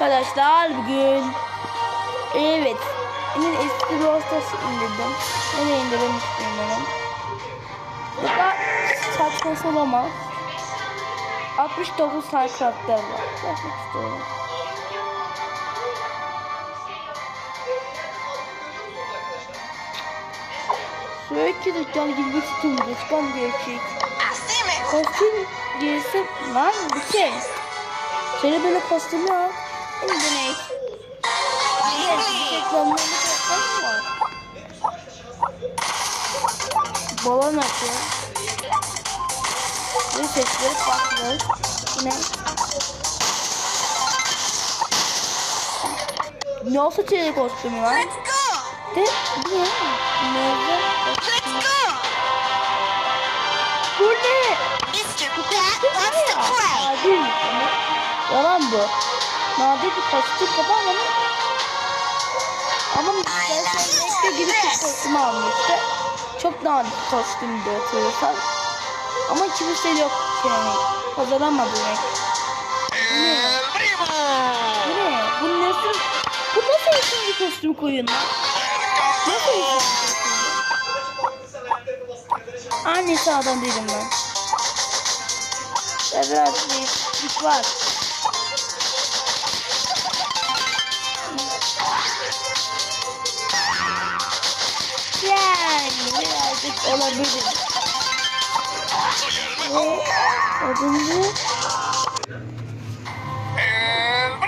Arkadaşlar bugün evet benim eski Rostas'ı indirdim. Nereye indirdim benim. Burada saçma solama 69 tane karakter var. Bakmak istiyorum. Sürekli dükkan gibi bir tutum dükkan gerçek. Kostüm giysi lan bir şey. Şöyle böyle kostümü al. Şimdi ne? Bir. Balon atıyor. Ve sesleri farklı. Yine. Ne olsa çelik kostümü var. De, bu ne? Nerede? Let's go! Bu ne? Mr. Bat wants to play. Yalan bu. Nadir bir kostüm kapan ama ama mesela gibi bir kostüm almıştı. Çok nadir kostümdü hatırlıyorsan. Ama kimse yok yani. Kazanamadı demek. El primo! Bu ne? Bu nasıl? Bu nasıl ikinci kostüm koyun lan? Nasıl ikinci kostüm? Annesi adam değilim ben. Ya biraz değişiklik var. Yani birazcık olabilir. Ve primo!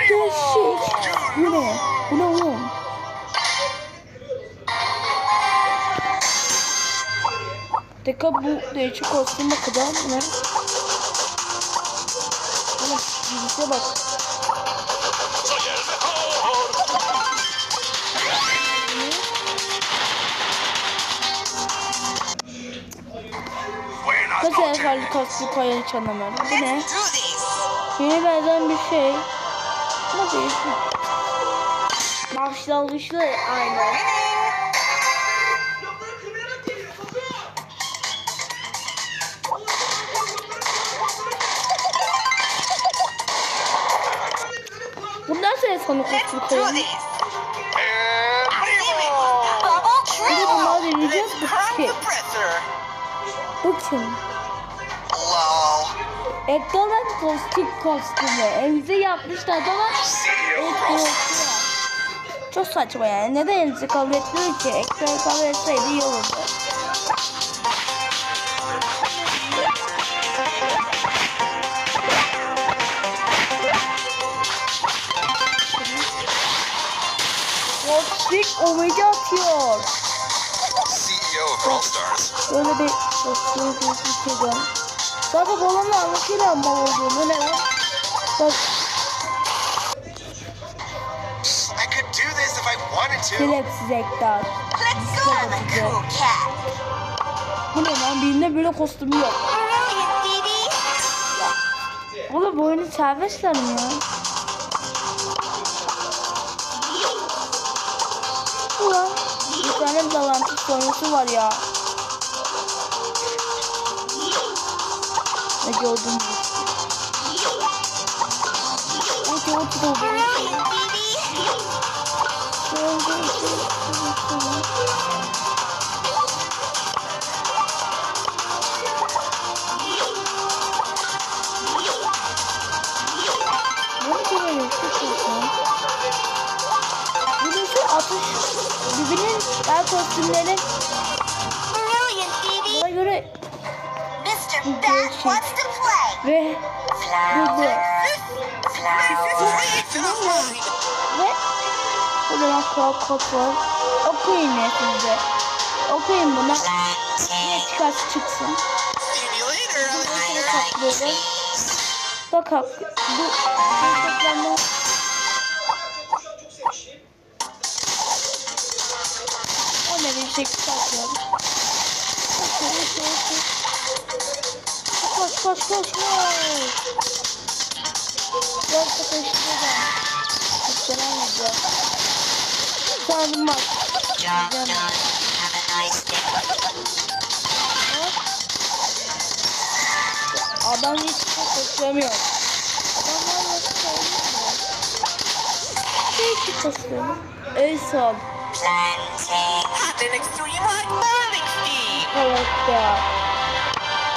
Gerçek. Bu ne? Bu ne oğlum? Deka bu değişik kostüme kadar ne? Oğlum bilgisayara bak. El kostüm koyan hiç anlamıyorum. Bu ne? Let's do this. Şeye benzeyen bir şey. Ama değişik. Başlangıçlı aynı. Bundan sonra sana do koyalım. Bir de bunları deneyeceğiz. Bu şey. presser. Bu kim? Ekranın kostüm kostümü. Elinize yapmışlar ama Çok saçma yani. Neden elinize kabul etmiyor ki? Ekran kabul etseydi iyi olurdu. Kostüm omega atıyor. CEO of Brawl Stars. Böyle bir kostüm gözüküyor. Zaten balonla anlatıyla mal olduğunu ne var? Bak I could do this if I wanted to. Philips Ektar. Let's go, I'm a cool cat. Bu ne lan? Birinde böyle kostümü yok. Oğlum bu oyunu serbestler mi ya? Ulan bir tane bağlantı sonrası var ya. Ne gördüm bu? Gördüm bu. Brilliant, baby. Birbirinin ben kostümlerin To play. ve fight! ve burada lan kral kod var. Okuyun ya sizde. Okuyun buna. Ne çıkarsa çıksın. Böyle kaplıyorum. Bak kap. Bu kaplanma. O ne bir şey çıkartıyorum. Koş koş koş koş. Koşturacağım. Selam edeceğim. Sardım bak. Canım. Adam hiç koşturamıyor. Adamlar nasıl mu? değişik kostüm. En son. Hot and extreme hot burning steam. Evet ya.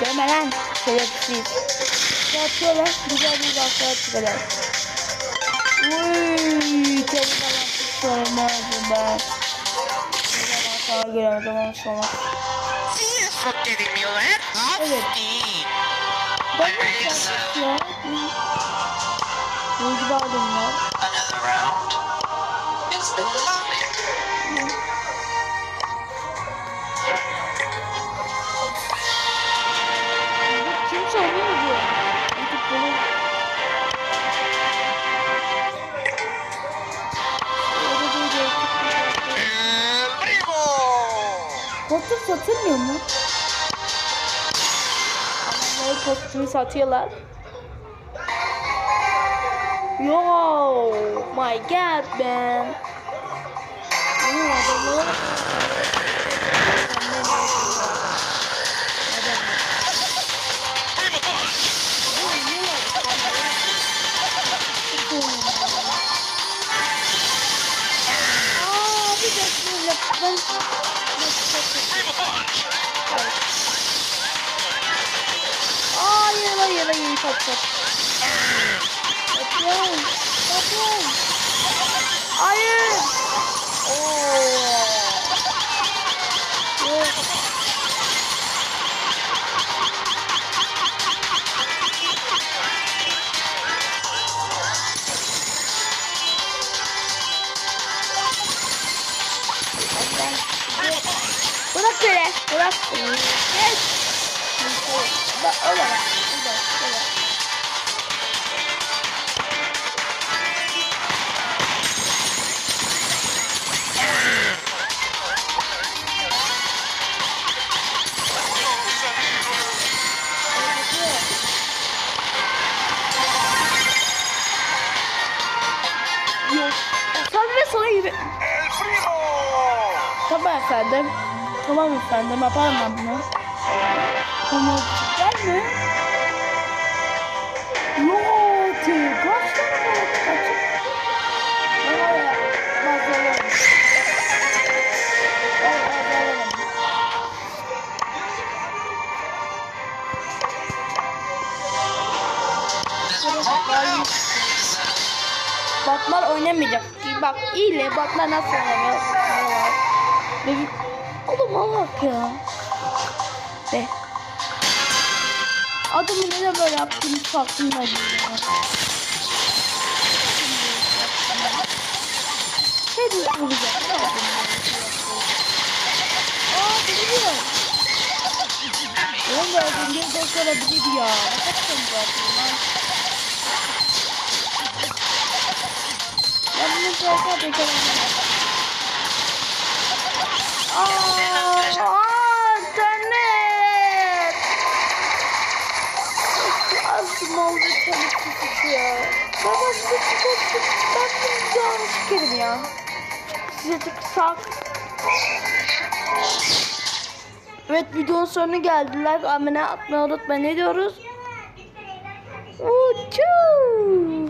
Görme lan. Şerefsiz. Ne yapıyorlar? Güzel bir bakıya çıkıyorlar. Uy, kendi falan tutuyorum lazım ben. Güzel bakıya göremedim ama sonra. Cheers for getting me that hot Evet. Ben de şarkı ya. Duygu bağladım ya. Kimse oynuyor diyor. Artık primo. Kostüm satılmıyor mu? Adamlar kostümü satıyorlar. Yo, my god man. Oo, adamlara Hayır, hayır, hayır. Kaç, kaç. Yapıyorum. Yapıyorum. Hayır. Oo. Yok. Bırak böyle. Bırak. Yes. Bak öyle efendim. Tamam efendim. Yaparım ben bunu. Gelme. Yok. Kaç tane var? Kaç? Bazı alalım. Ben bazı. Batman oynamayacak. Bak ile Batman nasıl oynamıyor? Benim... Oğlum al bak ya. Be. Adamı neden böyle yaptığını farkında değil ya. Vuracak. Ne yapayım ben? Aa biliyor. Oğlum da öldüğünde sonra bilir ya. Ne kaçtın bu lan? Ben bunu zaten beceremem. Aa, aa, internet. Azım oldu çabuk tutuyor. Baba size çıkıp ben bir canı sikerim ya. Size tıksak. Evet videonun sonuna geldiler. Amine atmayı unutmayın. Ne diyoruz? Uçuu.